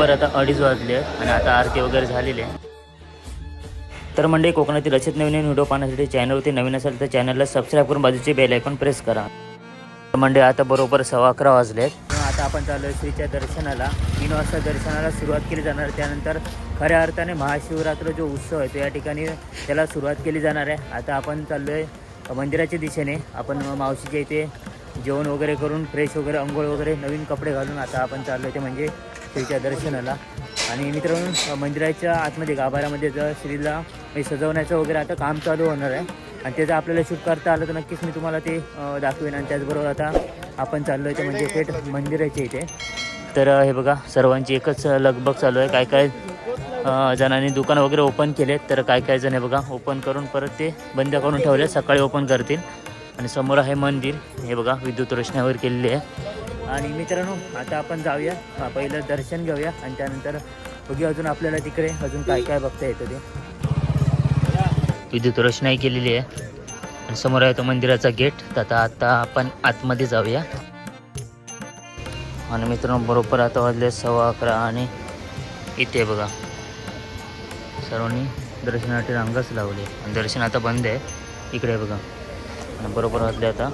बरोबर आता अडीच वाजले आहेत आणि आता आरती वगैरे झालेली आहे. तर मंडळी कोकणातील रचित नवीन नवीन व्हिडिओ पाहण्यासाठी चॅनलवरती नवीन असेल तर चॅनलला सबस्क्राईब करून बाजूचे बेल आयकॉन प्रेस करा. तर मंडळी आता बरोबर सव्वा अकरा वाजले आहेत. आता आपण चाललो आहे श्रीच्या दर्शनाला. तीन वाजता दर्शनाला सुरुवात केली जाणार त्यानंतर खऱ्या अर्थाने महाशिवरात्र जो उत्सव आहे तो या ठिकाणी त्याला सुरुवात केली जाणार आहे. आता आपण चाललो आहे मंदिराच्या दिशेने. आपण मावशीच्या इथे जेवण वगैरे करून फ्रेश वगैरे अंघोळ वगैरे नवीन कपडे घालून आता आपण चाललो आहे ते म्हणजे श्रीच्या दर्शनाला. आणि मित्रांनो मंदिराच्या आतमध्ये गाभाऱ्यामध्ये जर श्रीला सजवण्याचं वगैरे आता काम चालू होणार आहे. आणि त्याचं आपल्याला शूट करता आलं तर नक्कीच मी तुम्हाला ते दाखवेन. आणि त्याचबरोबर आता आपण चाललो आहे ते म्हणजे थेट मंदिराच्या इथे. तर हे बघा सर्वांची एकच लगबग चालू आहे. काय काय जणांनी दुकानं वगैरे ओपन केले तर काय काय जण हे बघा ओपन करून परत ते बंद करून ठेवले सकाळी ओपन करतील. आणि समोर आहे मंदिर. हे बघा विद्युत रोषणा केलेली आहे. आणि मित्रांनो आता आपण जाऊया. पहिलं दर्शन घेऊया. आणि त्यानंतर बघूया अजून आपल्याला तिकडे अजून काय काय बघता येतं ते. विद्युत रोषणाई केलेली आहे. आणि समोर आहे तो मंदिराचा गेट. तर आता आता आपण आतमध्ये जाऊया. आणि मित्रांनो बरोबर आता वाजले सव्वा अकरा आणि इथे बघा. सर्वांनी दर्शनासाठी रांगच लावली. आणि दर्शन आता बंद आहे. इकडे बघा. आणि बरोबर वाजले आता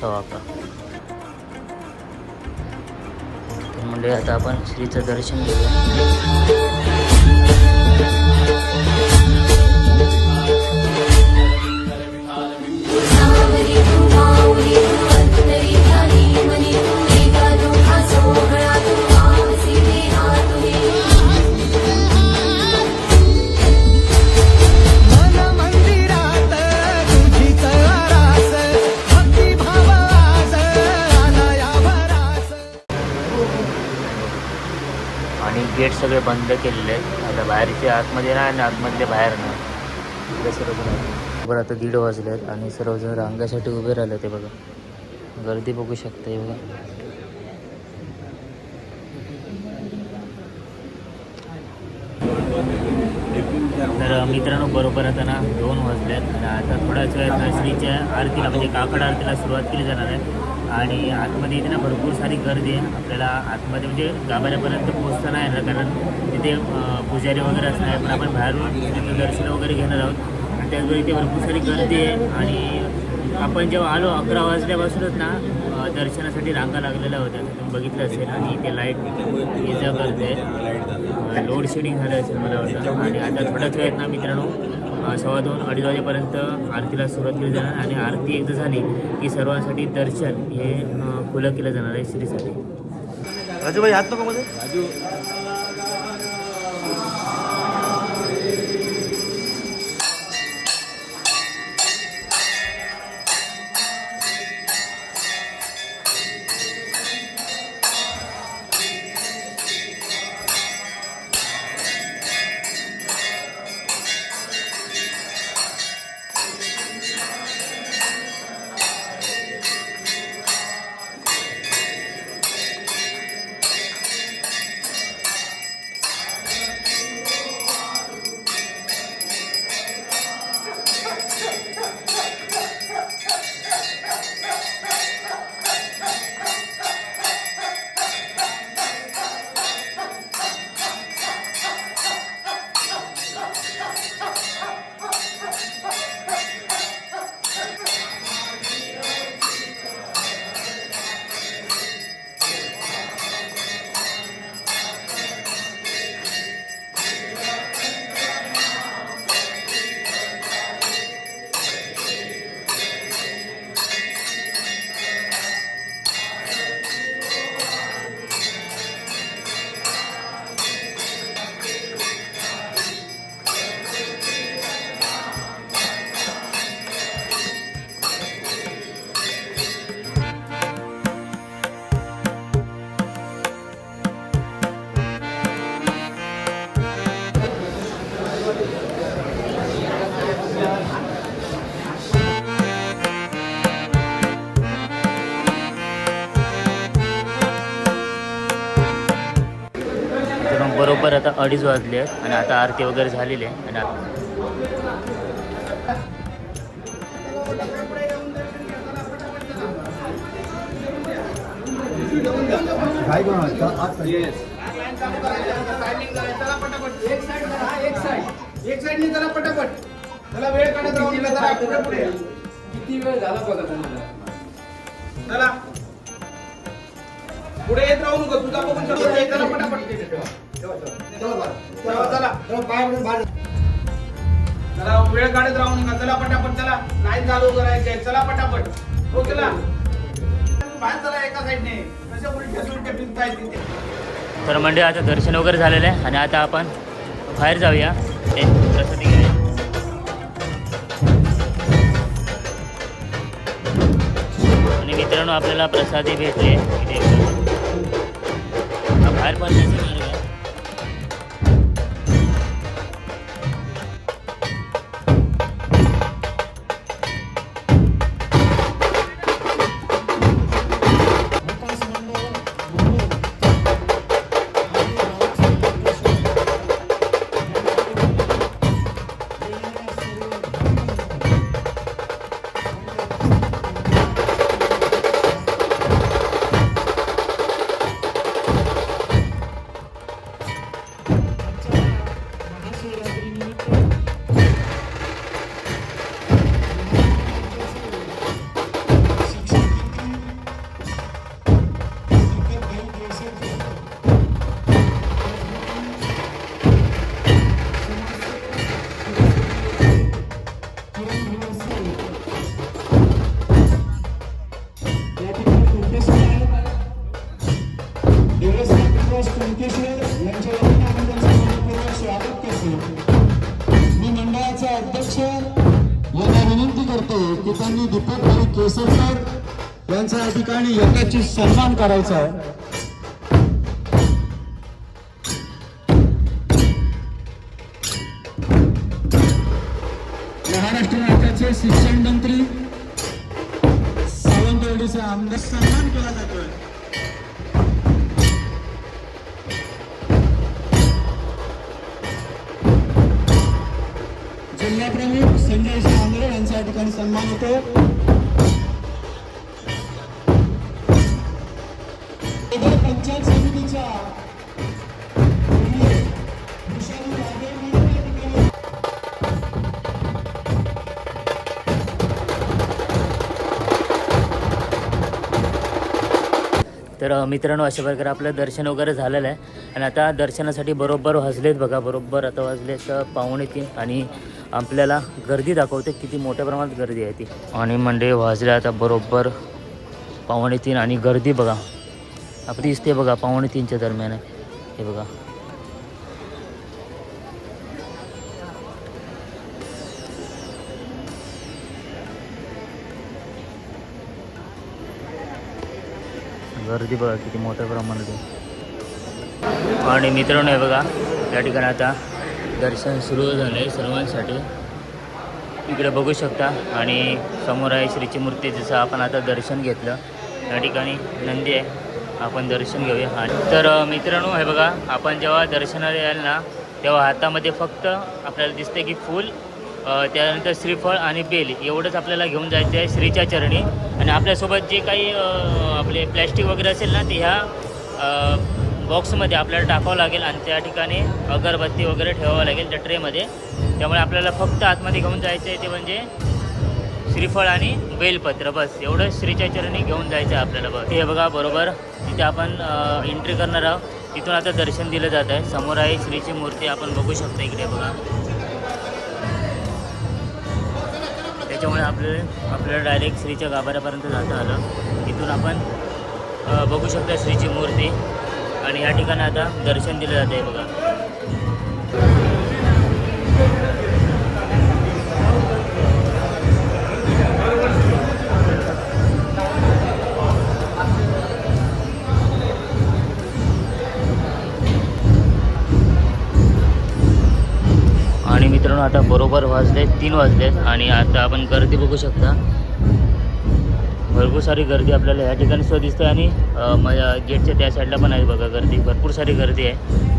सव्वा अकरा. म्हणजे आता आपण श्रीचं दर्शन घेऊया. बंद केलेले आहेत. आता बाहेरचे आतमध्ये नाही आणि आतमधले बाहेर नाही इकडे सर्वजण बरं आता दीड वाजले आहेत आणि सर्वजण रांगासाठी उभे राहिले ते बघा. गर्दी बघू शकते बघा. तर मित्रांनो बरोबर आता ना दोन वाजले आहेत. आणि आता थोड्याच वेळात श्रीच्या आरतीला म्हणजे काकड आरतीला सुरुवात केली जाणार आहे. आणि आतमध्ये इथे ना भरपूर सारी गर्दी आहे. आपल्याला आतमध्ये म्हणजे गाभाऱ्यापर्यंत पोहोचता नाही ना कारण तिथे पुजारी वगैरे असणार आहे पण आपण बाहेरून तिथे दर्शन वगैरे घेणार आहोत. आणि त्याचबरोबर इथे भरपूर सारी गर्दी आहे. आणि आपण जेव्हा आलो अकरा वाजल्यापासूनच ना दर्शनासाठी रांगा लागलेल्या होत्या. तुम्ही बघितलं असेल. आणि इथे लाइट इजा करते लोड शेडिंग झालं असेल मला वाटतं. आणि आता थोड्याच वेळात ना मित्रांनो सव्वा दोन अडीच वाजेपर्यंत आरतीला सुरुवात केली जाणार. आणि आरती एकदा झाली की सर्वांसाठी दर्शन हे खुलं केलं जाणार आहे श्रीसाठी. राजूभाई हात नको मध्ये तर मग अडीच वाजले आहेत आणि आता आरती वगैरे झालेली आहे आणि पुढे किती वेळ झाला बघा चला. पुढे येत राहू नको. तुझा बघून पटापट. चला वेळ काढत राहू नका. चला पटापट चला. लाईन चालू करायचे चला पटापट. हो चला बाहेर चला एका साईडने. कशा उलट्या सुलट्या फिरताय तिथे? तर म्हणजे आता दर्शन वगैरे झालेलं आहे आणि आता आपण बाहेर जाऊया. ते प्रसादी आणि मित्रांनो आपल्याला प्रसादी भेटले बाहेर पण ठिकाणी यज्ञाची सन्मान करायचा आहे. महाराष्ट्र राज्याचे शिक्षण मंत्री सावंतवाडीचे आमदार सन्मान केला जातोय. जिल्हाप्रमुख संजय सांगरे यांचा या ठिकाणी सन्मान होतो तर मित्रांनो अशा प्रकारे आपलं दर्शन वगैरे झालेलं आहे. आणि आता दर्शनासाठी बरोबर वाजलेत बघा बरोबर आता वाजलेत पाहुणे पावणे तीन. आणि आपल्याला गर्दी दाखवते किती मोठ्या प्रमाणात गर्दी आहे ती. आणि म्हणजे वाजले आता बरोबर पावणे तीन. आणि गर्दी बघा आपली दिसते बघा पावणे तीनच्या दरम्यान आहे. हे बघा. गर्दी बघा किती मोठ्या प्रमाणात आहे. आणि मित्रांनो आहे बघा या ठिकाणी आता दर्शन सुरू झालं आहे सर्वांसाठी. इकडे बघू शकता आणि समोर आहे श्रीची मूर्ती जसं आपण आता दर्शन घेतलं या ठिकाणी नंदी आहे. आपण दर्शन घेऊया. आणि तर मित्रांनो हे बघा आपण जेव्हा दर्शनाला याल ना तेव्हा हातामध्ये फक्त आपल्याला दिसते की फूल त्यानंतर श्रीफळ आणि बेल एवढंच आपल्याला घेऊन जायचं आहे श्रीच्या चरणी. आणि आपल्यासोबत जे काही आपले प्लॅस्टिक वगैरे असेल ना ते ह्या बॉक्समध्ये आपल्याला टाकावं लागेल आणि त्या ठिकाणी अगरबत्ती वगैरे ठेवावं लागेल त्या ट्रेमध्ये. त्यामुळे आपल्याला फक्त आतमध्ये घेऊन जायचं आहे ते म्हणजे श्रीफळ आणि बेलपत्र. बस एवढं श्रीच्या चरणी घेऊन जायचं आहे आपल्याला बघ हे बघा बरोबर. तिथे आपण एंट्री करणार आहोत. तिथून आता दर्शन दिलं जात आहे. समोर आहे श्रीची मूर्ती. आपण बघू शकतो इकडे बघा. त्याच्यामुळे आपले आपल्याला डायरेक्ट श्रीच्या गाभाऱ्यापर्यंत जाता आलं. तिथून आपण बघू शकता श्रीची मूर्ती. आणि या ठिकाणी आता दर्शन दिलं जात आहे बघा. आता बरोबर वाजले तीन वाजलेत आणि आता आपण गर्दी बघू शकता. भरपूर सारी गर्दी आपल्याला ह्या ठिकाणी सुद्धा दिसते आणि म- गेटच्या त्या साईडला पण आहे बघा गर्दी. भरपूर सारी गर्दी आहे.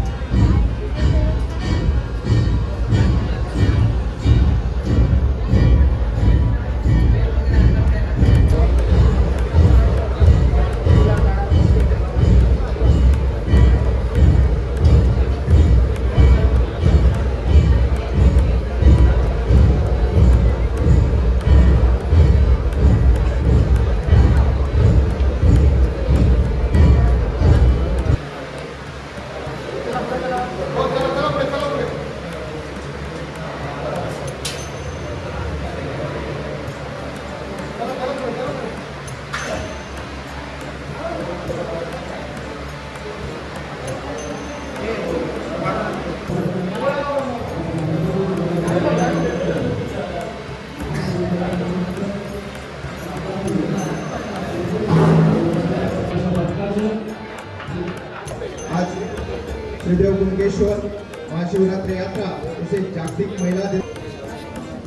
श्रीदेव कुणकेश्वर महाशिवरात्री यात्रा तसेच जागतिक महिला दिन.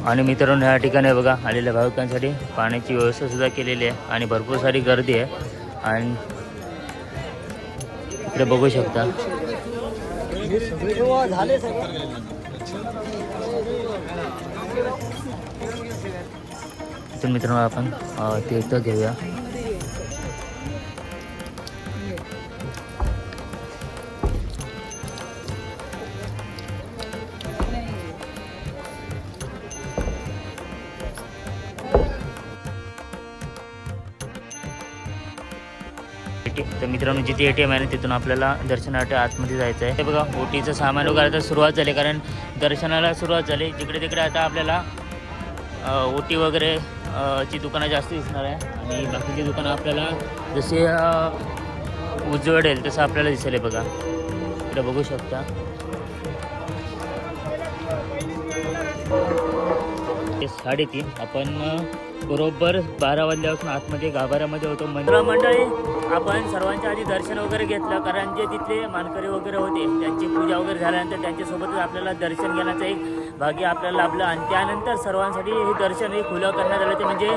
आणि मित्रांनो ह्या ठिकाणी बघा आलेल्या भाविकांसाठी पाण्याची व्यवस्था सुद्धा केलेली आहे आणि भरपूर सारी गर्दी आहे. आणि इकडे बघू शकता. तर मित्रांनो आपण तीर्थ घेऊया. तर मित्रांनो जिथे ए टी एम आहे ना तिथून आपल्याला दर्शनासाठी आतमध्ये जायचं आहे. ते बघा ओटीचं सामान वगैरे आता सुरुवात झाली कारण दर्शनाला सुरुवात झाली. जिकडे तिकडे आता आपल्याला ओटी वगैरे ची दुकानं जास्त दिसणार आहे. आणि बाकीची दुकानं आपल्याला जसे उजवडेल तसं आपल्याला दिसेल आहे बघा. इकडे बघू शकता. ते साडेतीन. आपण बरोबर बारा वाजल्यापासून आतमध्ये गाभाऱ्यामध्ये होतो. मंदिर मंडळी आपण सर्वांच्या आधी दर्शन वगैरे घेतलं कारण जे तिथले मानकरी वगैरे होते त्यांची पूजा वगैरे झाल्यानंतर त्यांच्यासोबतच आपल्याला दर्शन घेण्याचं एक भाग्य आपल्याला लाभलं. आणि त्यानंतर सर्वांसाठी हे दर्शन हे खुलं करण्यात आलं. ते म्हणजे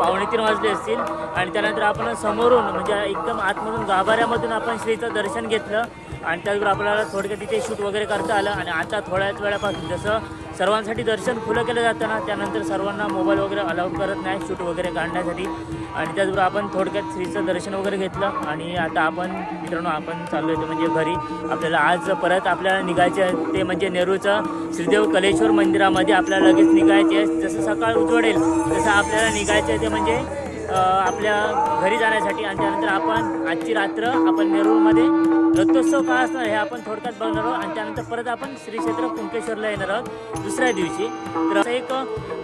पावणे तीन वाजले असतील. आणि त्यानंतर आपण समोरून म्हणजे एकदम आतमधून गाभाऱ्यामधून आपण श्रीचं दर्शन घेतलं. आणि त्याचबरोबर आपल्याला थोडक्यात तिथे शूट वगैरे करता आलं. आणि आता थोड्याच वेळापासून जसं सर्वांसाठी दर्शन खुलं केलं जातं ना त्यानंतर सर्वांना मोबाईल वगैरे अलाउड करत नाही शूट वगैरे काढण्यासाठी. आणि त्याचबरोबर आपण थोडक्यात श्रीचं दर्शन वगैरे घेतलं. आणि आता आपण मित्रांनो आपण चाललो आहे म्हणजे घरी. आपल्याला आज परत आपल्याला निघायचे आहे ते म्हणजे नेहरूचं श्रीदेव कलेश्वर मंदिरामध्ये आपल्याला लगेच निघायचे आहे. जसं सकाळ उजवडेल तसं आपल्याला निघायचं आहे ते म्हणजे आपल्या घरी जाण्यासाठी. आणि त्यानंतर आपण आजची रात्र आपण नेरूळमध्ये रथोत्सव का असणार हे आपण थोडक्यात बघणार आहोत. आणि त्यानंतर परत आपण श्री क्षेत्र कुंकेश्वरला येणार आहोत दुसऱ्या दिवशी. तर असं एक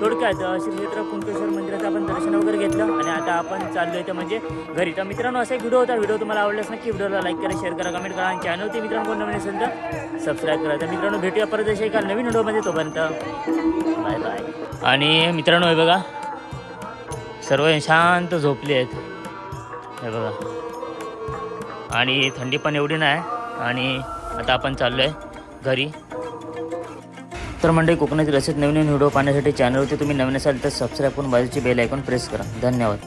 थोडक्यात श्री क्षेत्र कुंकेश्वर मंदिराचं आपण दर्शन वगैरे घेतलं. आणि आता आपण चाललो आहे म्हणजे घरी. तर मित्रांनो असा एक व्हिडिओ होता. व्हिडिओ तुम्हाला आवडल्यास नक्की व्हिडिओला लाईक करा शेअर करा कमेंट करा. आणि चॅनलवरती मित्रांनो कोण नवीन असेल तर सबस्क्राईब करा. तर मित्रांनो भेटूया परत अशा एका नवीन व्हिडिओमध्ये तोपर्यंत. बाय बाय आणि मित्रांनो हे बघा. सर्व शांत झोपले आहेत हे बघा. आणि थंडी पण एवढी नाही. आणि आता आपण चाललो आहे घरी. तर मंडळी कोकणातील असेच नवीन नवीन व्हिडिओ पाहण्यासाठी चॅनलवरती तुम्ही नवीन असाल तर सबस्क्राईब करून बाजूची बेल ऐकून प्रेस करा. धन्यवाद.